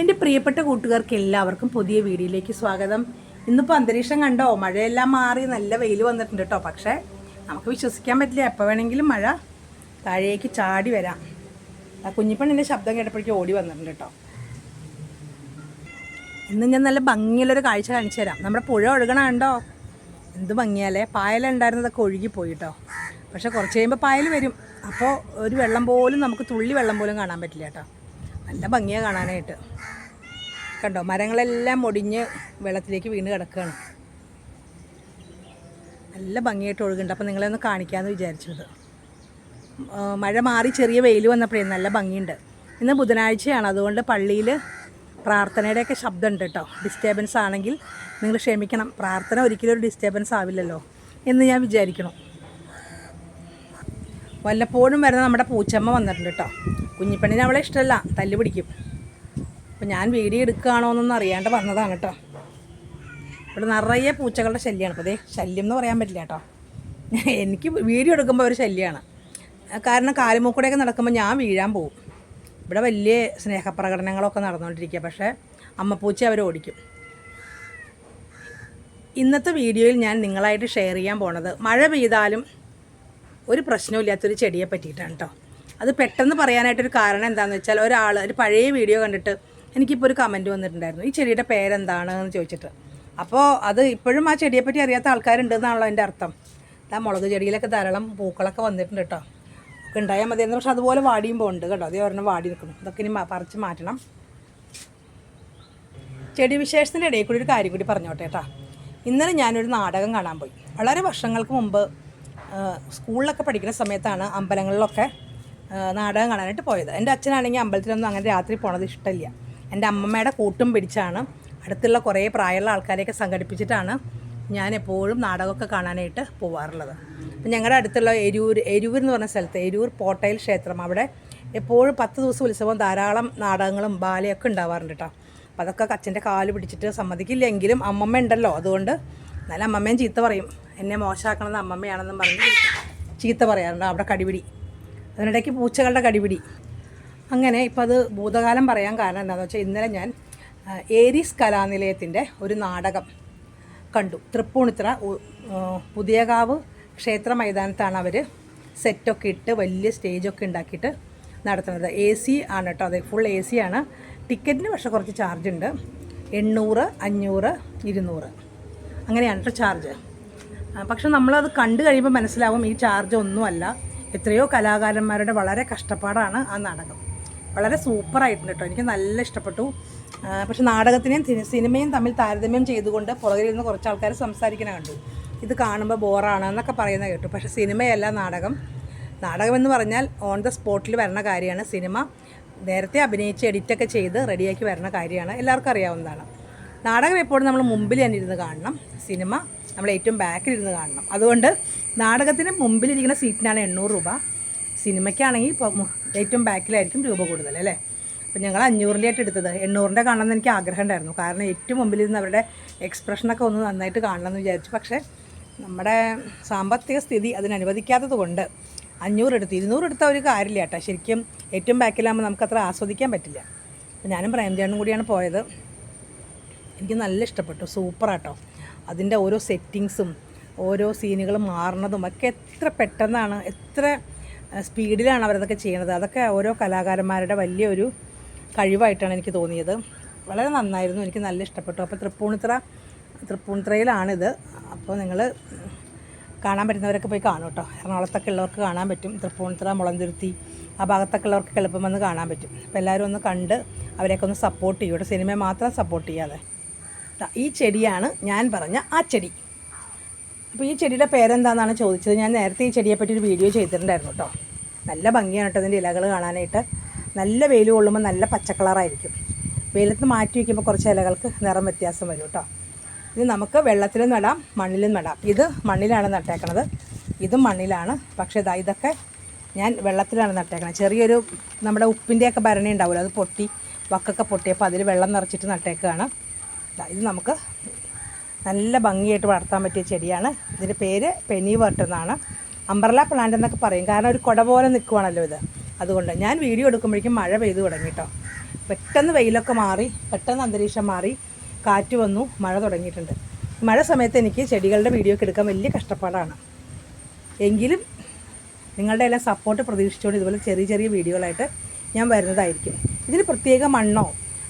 എന്റെ പ്രിയപ്പെട്ട കൂട്ടുകാർക്ക് എല്ലാവർക്കും പുതിയ വീഡിയോയിലേക്ക് സ്വാഗതം. ഇന്നിപ്പോൾ അന്തരീക്ഷം കണ്ടോ? മഴയെല്ലാം മാറി നല്ല വെയിൽ വന്നിട്ടുണ്ട് കേട്ടോ. പക്ഷേ നമുക്ക് വിശ്വസിക്കാൻ പറ്റില്ല. എപ്പോൾ വേണമെങ്കിലും മഴ താഴേക്ക് ചാടി വരാം. ആ കുഞ്ഞിപ്പണ്ണിന്റെ ശബ്ദം കേട്ടപ്പോഴേക്കും ഓടി വന്നിട്ടുണ്ട് കേട്ടോ. ഇന്ന് ഞാൻ നല്ല ഭംഗിയുള്ളൊരു കാഴ്ച കാണിച്ചു തരാം. നമ്മുടെ പുഴ ഒഴുകണ കണ്ടോ? എന്ത് ഭംഗിയാലേ. പായലുണ്ടായിരുന്നതൊക്കെ ഒഴുകിപ്പോയി കേട്ടോ. പക്ഷേ കുറച്ച് കഴിയുമ്പോൾ പായൽ വരും. അപ്പോൾ ഒരു വെള്ളം പോലും നമുക്ക് തുള്ളി വെള്ളം പോലും കാണാൻ പറ്റില്ല കേട്ടോ. നല്ല ഭംഗിയാണ് കാണാനായിട്ട്. കണ്ടോ മരങ്ങളെല്ലാം ഒടിഞ്ഞ് വെള്ളത്തിലേക്ക് വീണ് കിടക്കുകയാണ് നല്ല ഭംഗിയായിട്ട് ഒഴുകുന്നുണ്ട്. അപ്പോൾ നിങ്ങളെ ഒന്ന് കാണിക്കാമെന്ന് വിചാരിച്ചത്. മഴ മാറി ചെറിയ വെയിൽ വന്നപ്പോഴേ നല്ല ഭംഗിയുണ്ട്. ഇന്ന് ബുധനാഴ്ചയാണ്. അതുകൊണ്ട് പള്ളിയിൽ പ്രാർത്ഥനയുടെയൊക്കെ ശബ്ദമുണ്ട് കേട്ടോ. ഡിസ്റ്റർബൻസ് ആണെങ്കിൽ നിങ്ങൾ ക്ഷമിക്കണം. പ്രാർത്ഥന ഒരിക്കലും ഒരു ഡിസ്റ്റർബൻസ് ആവില്ലല്ലോ എന്ന് ഞാൻ വിചാരിക്കണം. വല്ലപ്പോഴും വരുന്ന നമ്മുടെ പൂച്ചമ്മ വന്നിട്ടുണ്ട് കേട്ടോ കുഞ്ഞിപ്പണിന് അവളെ ഇഷ്ടമല്ല തല്ല് പിടിക്കും. അപ്പം ഞാൻ വീഡിയോ എടുക്കുകയാണോ എന്നൊന്നും അറിയാണ്ട് വന്നതാണ് കേട്ടോ ഇവിടെ നിറയെ പൂച്ചകളുടെ ശല്യമാണ് അപ്പോൾ അതേ ശല്യം എന്ന് പറയാൻ പറ്റില്ല കേട്ടോ എനിക്ക് വീഡിയോ എടുക്കുമ്പോൾ ഒരു ശല്യമാണ് കാരണം കാലുമൂക്കൂടെയൊക്കെ നടക്കുമ്പോൾ ഞാൻ വീഴാൻ പോകും ഇവിടെ വലിയ സ്നേഹപ്രകടനങ്ങളൊക്കെ നടന്നുകൊണ്ടിരിക്കുക. പക്ഷേ അമ്മപ്പൂച്ച അവർ ഓടിക്കും. ഇന്നത്തെ വീഡിയോയിൽ ഞാൻ നിങ്ങളായിട്ട് ഷെയർ ചെയ്യാൻ പോണത് മഴ പെയ്താലും ഒരു പ്രശ്നമില്ലാത്തൊരു ചെടിയെ പറ്റിയിട്ടാണ് കേട്ടോ അത് പെട്ടെന്ന് പറയാനായിട്ടൊരു കാരണം എന്താണെന്ന് വെച്ചാൽ ഒരാൾ ഒരു പഴയ വീഡിയോ കണ്ടിട്ട് എനിക്കിപ്പോൾ ഒരു കമന്റ് വന്നിട്ടുണ്ടായിരുന്നു. ഈ ചെടിയുടെ പേരെന്താണ് എന്ന് ചോദിച്ചിട്ട്. അപ്പോൾ അത് ഇപ്പോഴും ആ ചെടിയെപ്പറ്റി അറിയാത്ത ആൾക്കാരുണ്ടെന്നാണല്ലോ എന്റെ അർത്ഥം. ആ മുളക് ചെടിയിലൊക്കെ ധാരാളം പൂക്കളൊക്കെ വന്നിട്ടുണ്ട് കേട്ടോ ഒക്കെ ഉണ്ടായാൽ മതിയായിരുന്നു പക്ഷെ അതുപോലെ വാടിയും പോകുന്നുണ്ട് കേട്ടോ. അതേ ഒരെണ്ണം വാടി നിൽക്കുന്നു. ഇതൊക്കെ ഇനി പറിച്ച് മാറ്റണം. ചെടി വിശേഷത്തിന്റെ ഇടയിൽ കൂടി ഒരു കാര്യം കൂടി പറഞ്ഞോട്ടെ കേട്ടോ ഇന്നലെ ഞാനൊരു നാടകം കാണാൻ പോയി. വളരെ വർഷങ്ങൾക്ക് മുമ്പ് സ്കൂളിലൊക്കെ പഠിക്കുന്ന സമയത്താണ് അമ്പലങ്ങളിലൊക്കെ നാടകം കാണാനായിട്ട് പോയത്. എന്റെ അച്ഛനാണെങ്കിൽ അമ്പലത്തിലൊന്നും അങ്ങനെ രാത്രി പോണത് ഇഷ്ടമില്ല. എന്റെ അമ്മമ്മയുടെ കൂട്ടും പിടിച്ചാണ് അടുത്തുള്ള കുറേ പ്രായമുള്ള ആൾക്കാരെയൊക്കെ സംഘടിപ്പിച്ചിട്ടാണ് ഞാൻ എപ്പോഴും നാടകമൊക്കെ കാണാനായിട്ട് പോവാറുള്ളത്. അപ്പം ഞങ്ങളുടെ അടുത്തുള്ള എരൂർ എരൂർ എന്ന് പറഞ്ഞ സ്ഥലത്ത് എരൂർ പോട്ടയിൽ ക്ഷേത്രം അവിടെ എപ്പോഴും പത്ത് ദിവസം ഉത്സവം ധാരാളം നാടകങ്ങളും ബാലയൊക്കെ ഉണ്ടാവാറുണ്ട് കേട്ടോ. അപ്പം അതൊക്കെ അച്ഛന്റെ കാൽ പിടിച്ചിട്ട് സമ്മതിക്കില്ലെങ്കിലും അമ്മമ്മ ഉണ്ടല്ലോ. അതുകൊണ്ട് എന്നാലും അമ്മമ്മയും ചീത്ത പറയും. എന്നെ മോശമാക്കണത് അമ്മമ്മയാണെന്നും പറഞ്ഞ് ചീത്ത പറയാറുണ്ട്. അവിടെ കടിപിടി. അതിനിടയ്ക്ക് പൂച്ചകളുടെ കടിപിടി. അങ്ങനെ ഇപ്പം അത് ഭൂതകാലം പറയാൻ കാരണം എന്താണെന്ന് വെച്ചാൽ ഇന്നലെ ഞാൻ ഏരീസ് കലാനിലയത്തിന്റെ ഒരു നാടകം കണ്ടു. തൃപ്പൂണിത്തറ ഉ- പുതിയകാവ് ക്ഷേത്ര മൈതാനത്താണ് അവർ സെറ്റൊക്കെ ഇട്ട് വലിയ സ്റ്റേജൊക്കെ ഉണ്ടാക്കിയിട്ട് നടത്തുന്നത്. എ സി ആണ് കേട്ടോ. അതെ ഫുൾ എ സി ആണ്. ടിക്കറ്റിന് പക്ഷേ കുറച്ച് ചാർജ് ഉണ്ട്. എണ്ണൂറ് അഞ്ഞൂറ് ഇരുന്നൂറ്. അങ്ങനെയാണ് കേട്ടോ ചാർജ്. പക്ഷെ നമ്മളത് കണ്ടു കഴിയുമ്പോൾ മനസ്സിലാവും ഈ ചാർജ് ഒന്നുമല്ല. എത്രയോ കലാകാരന്മാരുടെ വളരെ കഷ്ടപ്പാടാണ് ആ നാടകം. വളരെ സൂപ്പറായിട്ടുണ്ട് കേട്ടോ എനിക്ക് നല്ല ഇഷ്ടപ്പെട്ടു. പക്ഷെ നാടകത്തിനെയും സിനിമയും തമ്മിൽ താരതമ്യം ചെയ്തുകൊണ്ട് പുറകിലിരുന്ന് കുറച്ച് ആൾക്കാർ സംസാരിക്കണ കണ്ടു. ഇത് കാണുമ്പോൾ ബോറാണ് എന്നൊക്കെ പറയുന്നത് കേട്ടു. പക്ഷേ സിനിമയല്ല നാടകം. നാടകമെന്ന് പറഞ്ഞാൽ ഓൺ ദ സ്പോട്ടിൽ വരണ കാര്യമാണ്. സിനിമ നേരത്തെ അഭിനയിച്ച് എഡിറ്റൊക്കെ ചെയ്ത് റെഡിയാക്കി വരണ കാര്യമാണ്. എല്ലാവർക്കും അറിയാവുന്നതാണ്. നാടകം എപ്പോഴും നമ്മൾ മുമ്പിൽ തന്നെ ഇരുന്ന് കാണണം. സിനിമ നമ്മൾ ഏറ്റവും ബാക്കിലിരുന്ന് കാണണം. അതുകൊണ്ട് നാടകത്തിന് മുമ്പിലിരിക്കുന്ന സീറ്റിനാണ് എണ്ണൂറ് രൂപ. സിനിമയ്ക്കാണെങ്കിൽ ഏറ്റവും ബാക്കിലായിരിക്കും രൂപ കൂടുതൽ അല്ലേ? അപ്പോൾ ഞങ്ങൾ അഞ്ഞൂറിന്റെ ആയിട്ട് എടുത്തത് എണ്ണൂറിന്റെ കാണണമെന്ന് എനിക്ക് ആഗ്രഹം ഉണ്ടായിരുന്നു. കാരണം ഏറ്റവും മുമ്പിലിരുന്ന് അവരുടെ എക്സ്പ്രഷനൊക്കെ ഒന്ന് നന്നായിട്ട് കാണണമെന്ന് വിചാരിച്ചു. പക്ഷേ നമ്മുടെ സാമ്പത്തിക സ്ഥിതി അതിനനുവദിക്കാത്തത് കൊണ്ട് അഞ്ഞൂറ് എടുത്ത്. ഇരുന്നൂറ് എടുത്ത ഒരു കാര്യമില്ല കേട്ടോ. ശരിക്കും ഏറ്റവും ബാക്കിലാകുമ്പോൾ നമുക്കത്ര ആസ്വദിക്കാൻ പറ്റില്ല. ഞാനും പ്രേംചേട്ടനും കൂടിയാണ് പോയത്. എനിക്ക് നല്ല ഇഷ്ടപ്പെട്ടു. സൂപ്പറാട്ടോ. അതിന്റെ ഓരോ സെറ്റിങ്സും ഓരോ സീനുകൾ മാറുന്നതും ഒക്കെ എത്ര പെട്ടെന്നാണ് എത്ര സ്പീഡിലാണ് അവരതൊക്കെ ചെയ്യണത്. അതൊക്കെ ഓരോ കലാകാരന്മാരുടെ വലിയൊരു കഴിവായിട്ടാണ് എനിക്ക് തോന്നിയത്. വളരെ നന്നായിരുന്നു. എനിക്ക് നല്ല ഇഷ്ടപ്പെട്ടു. അപ്പോൾ തൃപ്പൂണിത്തറ തൃപ്പൂണിത്തറയിലാണിത്. അപ്പോൾ നിങ്ങൾ കാണാൻ പറ്റുന്നവരൊക്കെ പോയി കാണും കേട്ടോ. എറണാകുളത്തൊക്കെ ഉള്ളവർക്ക് കാണാൻ പറ്റും. തൃപ്പൂണിത്തറ മുളന്തുരുത്തി ആ ഭാഗത്തൊക്കെ ഉള്ളവർക്ക് എളുപ്പം വന്ന് കാണാൻ പറ്റും. അപ്പോൾ എല്ലാവരും ഒന്ന് കണ്ട് അവരെയൊക്കെ ഒന്ന് സപ്പോർട്ട് ചെയ്യും. ഇവിടെ സിനിമയെ മാത്രം സപ്പോർട്ട് ചെയ്യാതെ. ഈ ചെടിയാണ് ഞാൻ പറഞ്ഞ ആ ചെടി. അപ്പോൾ ഈ ചെടിയുടെ പേരെന്താണെന്നാണ് ചോദിച്ചത്? ഞാൻ നേരത്തെ ഈ ചെടിയെ പറ്റി ഒരു വീഡിയോ ചെയ്തിട്ടുണ്ടായിരുന്നു കേട്ടോ. നല്ല ഭംഗിയാണ് കേട്ടോ ഇതിന്റെ ഇലകൾ കാണാനായിട്ട്. നല്ല വെയിൽ കൊള്ളുമ്പോൾ നല്ല പച്ചക്കളറായിരിക്കും. വെയിലത്ത് മാറ്റി വയ്ക്കുമ്പോൾ കുറച്ച് ഇലകൾക്ക് നിറം വ്യത്യാസം വരും കേട്ടോ. ഇത് നമുക്ക് വെള്ളത്തിലും നടാം മണ്ണിലും നടാം. ഇത് മണ്ണിലാണ് നട്ടേക്കണത്. ഇതും മണ്ണിലാണ്. പക്ഷേ ഇതാ ഇതൊക്കെ ഞാൻ വെള്ളത്തിലാണ് നട്ടേക്കണത്. ചെറിയൊരു നമ്മുടെ ഉപ്പിന്റെയൊക്കെ ഭരണി ഉണ്ടാവില്ല അത് പൊട്ടി വക്കൊക്കെ പൊട്ടിയപ്പോൾ അതിൽ വെള്ളം നിറച്ചിട്ട് നട്ടേക്കുകയാണ് ഇത് നമുക്ക് നല്ല ഭംഗിയായിട്ട് വളർത്താൻ പറ്റിയ ചെടിയാണ്. ഇതിന്റെ പേര് പെനി എന്നാണ്. അംബർല പ്ലാന്റ് എന്നൊക്കെ പറയും. കാരണം ഒരു കുട പോലെ നിൽക്കുവാണല്ലോ ഇത്. അതുകൊണ്ട് ഞാൻ വീഡിയോ എടുക്കുമ്പോഴേക്കും മഴ പെയ്തു തുടങ്ങി കേട്ടോ പെട്ടെന്ന് വെയിലൊക്കെ മാറി പെട്ടെന്ന് അന്തരീക്ഷം മാറി കാറ്റ് വന്നു മഴ തുടങ്ങിയിട്ടുണ്ട്. മഴ സമയത്ത് എനിക്ക് ചെടികളുടെ വീഡിയോ ഒക്കെ എടുക്കാൻ വലിയ കഷ്ടപ്പാടാണ്. എങ്കിലും നിങ്ങളുടെ എല്ലാം സപ്പോർട്ട് പ്രതീക്ഷിച്ചുകൊണ്ട് ഇതുപോലെ ചെറിയ ചെറിയ വീഡിയോകളായിട്ട് ഞാൻ വരുന്നതായിരിക്കും. ഇതിന് പ്രത്യേക മണ്ണോ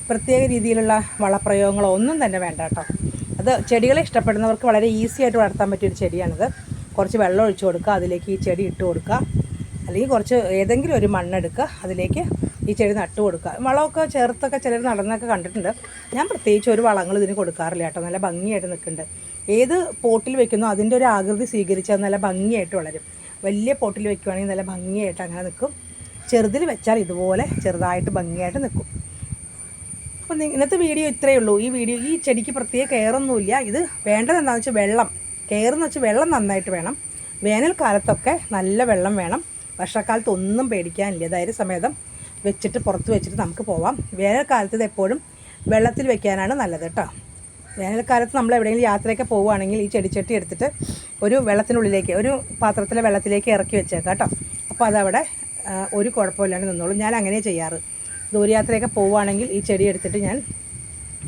പ്രത്യേക രീതിയിലുള്ള വളപ്രയോഗങ്ങളോ ഒന്നും തന്നെ വേണ്ട കേട്ടോ. അത് ചെടികളെ ഇഷ്ടപ്പെടുന്നവർക്ക് വളരെ ഈസി ആയിട്ട് വളർത്താൻ പറ്റിയൊരു ചെടിയാണിത്. കുറച്ച് വെള്ളം ഒഴിച്ചു കൊടുക്കുക അതിലേക്ക് ഈ ചെടി ഇട്ട് കൊടുക്കുക. അല്ലെങ്കിൽ കുറച്ച് ഏതെങ്കിലും ഒരു മണ്ണെടുക്കുക അതിലേക്ക് ഈ ചെടി നട്ട് കൊടുക്കുക. വളമൊക്കെ ചേർത്തൊക്കെ ചിലർ നടന്നൊക്കെ കണ്ടിട്ടുണ്ട്. ഞാൻ പ്രത്യേകിച്ച് ഒരു വളങ്ങൾ ഇതിന് കൊടുക്കാറില്ല കേട്ടോ. നല്ല ഭംഗിയായിട്ട് നിൽക്കുന്നുണ്ട്. ഏത് പോട്ടിൽ വെക്കുന്നോ അതിന്റെ ഒരു ആകൃതി സ്വീകരിച്ചാൽ നല്ല ഭംഗിയായിട്ട് വളരും. വലിയ പോട്ടിൽ വെക്കുവാണെങ്കിൽ നല്ല ഭംഗിയായിട്ട് അങ്ങനെ നിൽക്കും. ചെറുതിൽ വെച്ചാൽ ഇതുപോലെ ചെറുതായിട്ട് ഭംഗിയായിട്ട് നിൽക്കും. അപ്പോൾ ഇന്നത്തെ വീഡിയോ ഇത്രയേ ഉള്ളൂ. ഈ വീഡിയോ ഈ ചെടിക്ക് പ്രത്യേക കെയറൊന്നുമില്ല ഇത് വേണ്ടത് എന്താണെന്ന് വെച്ചാൽ വെള്ളം. കെയർ എന്ന് വെച്ചാൽ വെള്ളം നന്നായിട്ട് വേണം. വേനൽക്കാലത്തൊക്കെ നല്ല വെള്ളം വേണം. വർഷക്കാലത്ത് ഒന്നും പേടിക്കാനില്ല. ധൈര്യസമേതം വെച്ചിട്ട് പുറത്ത് വെച്ചിട്ട് നമുക്ക് പോവാം. വേനൽക്കാലത്ത് ഇത് എപ്പോഴും വെള്ളത്തിൽ വെക്കാനാണ് നല്ലത് കേട്ടോ. വേനൽക്കാലത്ത് നമ്മൾ എവിടെയെങ്കിലും യാത്രയൊക്കെ പോവുകയാണെങ്കിൽ ഈ ചെടിച്ചട്ടി എടുത്തിട്ട് ഒരു വെള്ളത്തിനുള്ളിലേക്ക് ഒരു പാത്രത്തിലെ വെള്ളത്തിലേക്ക് ഇറക്കി വെച്ചേക്കാം കേട്ടോ. അപ്പോൾ അതവിടെ ഒരു കുഴപ്പമില്ലാണ്ട് നിന്നോളും. ഞാൻ അങ്ങനെ ചെയ്യാറ്. ദൂരയാത്രയൊക്കെ പോവുകയാണെങ്കിൽ ഈ ചെടി എടുത്തിട്ട് ഞാൻ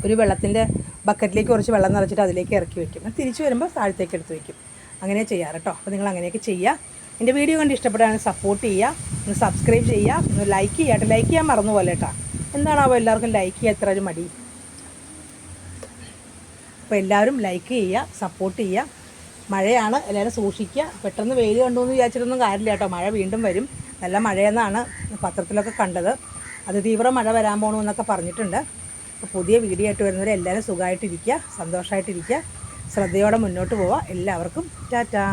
ഒരു വെള്ളത്തിന്റെ ബക്കറ്റിലേക്ക് കുറച്ച് വെള്ളം നിറച്ചിട്ട് അതിലേക്ക് ഇറക്കി വയ്ക്കും തിരിച്ചു വരുമ്പോൾ താഴത്തേക്ക് എടുത്ത് വയ്ക്കും അങ്ങനെ ചെയ്യാറ് കേട്ടോ അപ്പോൾ നിങ്ങൾ അങ്ങനെയൊക്കെ ചെയ്യുക. എന്റെ വീഡിയോ കണ്ട് ഇഷ്ടപ്പെട്ടാണെങ്കിൽ സപ്പോർട്ട് ചെയ്യുക. ഒന്ന് സബ്സ്ക്രൈബ് ചെയ്യുക. ഒന്ന് ലൈക്ക് ചെയ്യുക. കേട്ടോ ലൈക്ക് ചെയ്യാൻ മറന്നു പോലെ കേട്ടോ എന്താണാവോ എല്ലാവർക്കും ലൈക്ക് ചെയ്യാൻ എത്ര ഒരു മടി. അപ്പോൾ എല്ലാവരും ലൈക്ക് ചെയ്യുക സപ്പോർട്ട് ചെയ്യുക. മഴയാണ്. എല്ലാവരും സൂക്ഷിക്കുക. പെട്ടെന്ന് വെയിൽ കണ്ടു എന്ന് വിചാരിച്ചിട്ടൊന്നും കാര്യമില്ല കേട്ടോ മഴ വീണ്ടും വരും. നല്ല മഴയെന്നാണ് പത്രത്തിലൊക്കെ കണ്ടത്. അതിതീവ്ര മഴ വരാൻ പോകണമെന്നൊക്കെ പറഞ്ഞിട്ടുണ്ട്. അപ്പോൾ പുതിയ വീഡിയോ ആയിട്ട് വരുന്നവരെ എല്ലാവരും സുഖമായിട്ടിരിക്കുക സന്തോഷമായിട്ടിരിക്കുക. ശ്രദ്ധയോടെ മുന്നോട്ട് പോവുക. എല്ലാവർക്കും ടാറ്റാ.